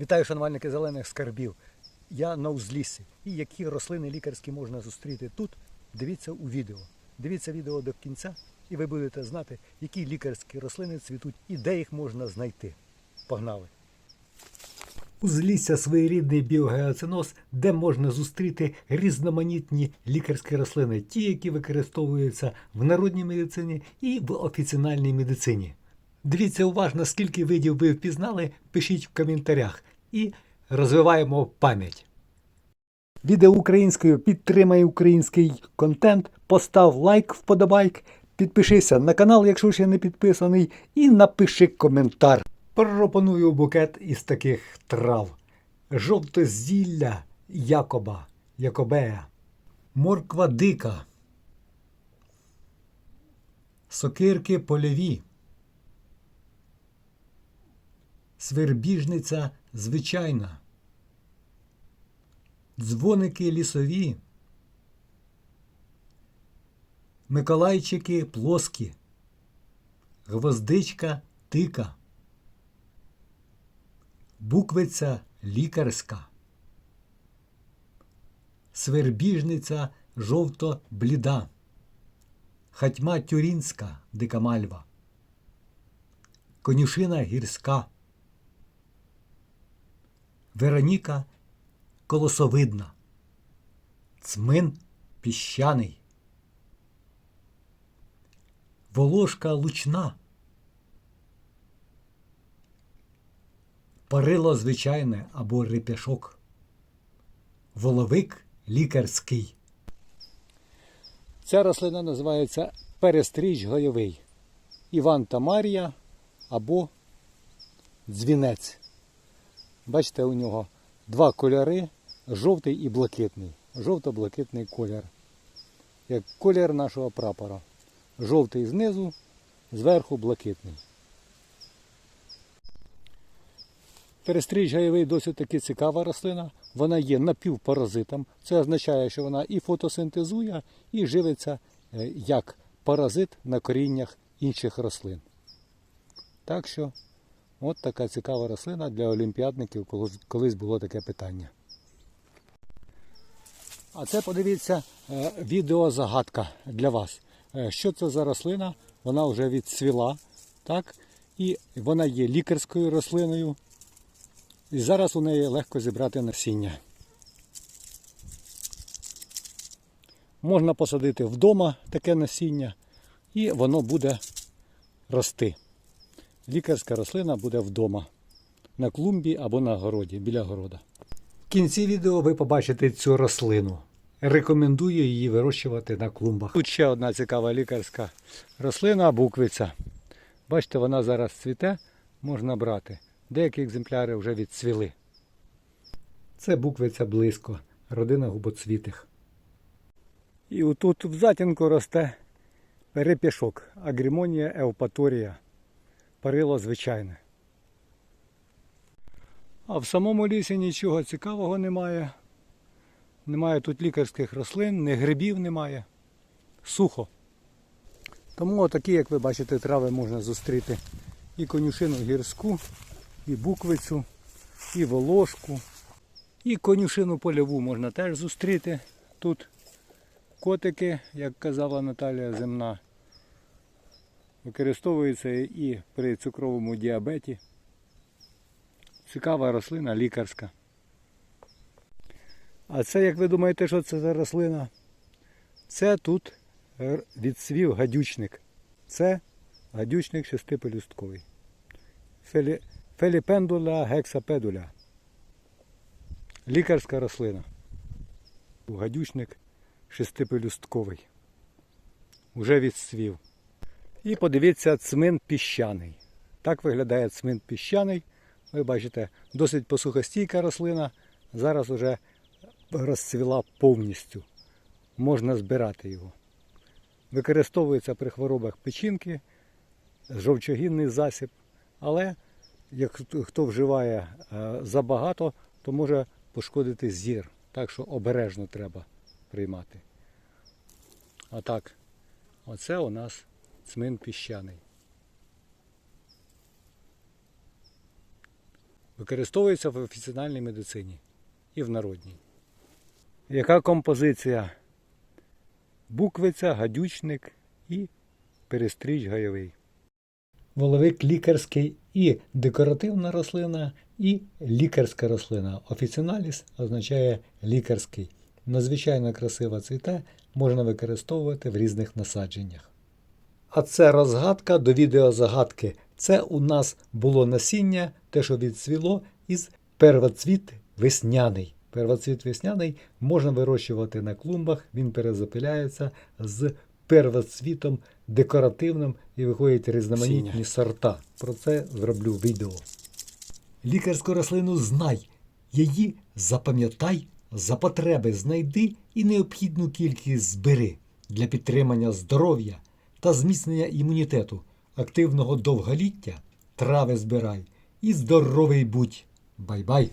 Вітаю, шанувальники зелених скарбів. Я на узліссі. І які рослини лікарські можна зустріти тут, дивіться у відео. Дивіться відео до кінця, і ви будете знати, які лікарські рослини цвітуть і де їх можна знайти. Погнали! Узлісся своєрідний біогеоциноз, де можна зустріти різноманітні лікарські рослини, ті, які використовуються в народній медицині і в офіціональній медицині. Дивіться уважно, скільки видів ви впізнали, пишіть в коментарях. І розвиваємо пам'ять. Відео українською підтримай український контент, постав лайк, вподобайк, підпишися на канал, якщо ще не підписаний, і напиши коментар. Пропоную букет із таких трав: жовте зілля Якоба, Якобея, морква дика, сокирки польові, свербіжниця звичайна, дзвоники лісові, миколайчики плоскі, гвоздичка тика, буквиця лікарська, свербіжниця жовто-бліда, хатьма тюрінська дика мальва, конюшина гірська. Вероніка колосовидна, цмин піщаний, волошка лучна, парило звичайне або реп'яшок, воловик лікарський. Ця рослина називається перестріч гойовий, Іван та Марія або дзвінець. Бачите, у нього два кольори жовтий і блакитний. Жовто-блакитний колір. Як колір нашого прапора. Жовтий знизу, зверху блакитний. Перестріч гайовий досить таки цікава рослина. Вона є напівпаразитом. Це означає, що вона і фотосинтезує, і живиться е, як паразит на коріннях інших рослин. Так що От така цікава рослина для олімпіадників, колись було таке питання. А це подивіться е, відеозагадка для вас. Е, Що це за рослина? Вона вже відцвіла, так? І вона є лікарською рослиною. І зараз у неї легко зібрати насіння. Можна посадити вдома таке насіння, і воно буде рости лікарська рослина буде вдома, на клумбі або на городі, біля города. В кінці відео ви побачите цю рослину. Рекомендую її вирощувати на клумбах. Тут ще одна цікава лікарська рослина буквиця. Бачите, вона зараз цвіте, можна брати. Деякі екземпляри вже відцвіли. Це буквиця близько, родина губоцвітих. І отут в затінку росте перепішок, агрімонія еупаторія парило звичайне. А в самому лісі нічого цікавого немає. Немає тут лікарських рослин, ні грибів немає. Сухо. Тому отакі, як ви бачите, трави можна зустріти і конюшину гірську, і буквицю, і волошку, і конюшину польову можна теж зустріти. Тут котики, як казала Наталія Земна. Використовується і при цукровому діабеті. Цікава рослина лікарська. А це, як ви думаєте, що це за рослина? Це тут відсвів гадючник. Це гадючник шестипелюстковий. Фелі... Феліпендула гексапедуля. Лікарська рослина. Гадючник шестипелюстковий. Уже відсвів. І подивіться цмин піщаний. Так виглядає цмин піщаний. Ви бачите, досить посухостійка рослина. Зараз вже розцвіла повністю. Можна збирати його. Використовується при хворобах печінки, жовчогінний засіб. Але як хто- вживає е, забагато, то може пошкодити зір. Так що обережно треба приймати. А так, оце у нас цмин піщаний. Використовується в офіційній медицині і в народній. Яка композиція? Буквиця, гадючник і перестріч гайовий. Воловик лікарський і декоративна рослина, і лікарська рослина. Офіціналіс означає лікарський. Надзвичайно красива цвіте, можна використовувати в різних насадженнях. А це розгадка до відеозагадки. Це у нас було насіння, те, що відцвіло, із первоцвіт весняний. Первоцвіт весняний можна вирощувати на клумбах, він перезапиляється з первоцвітом декоративним і виходять різноманітні Сіня. сорта. Про це зроблю відео. Лікарську рослину знай, її запам'ятай, за потреби знайди і необхідну кількість збери для підтримання здоров'я та зміцнення імунітету, активного довголіття, трави збирай і здоровий будь. Бай-бай!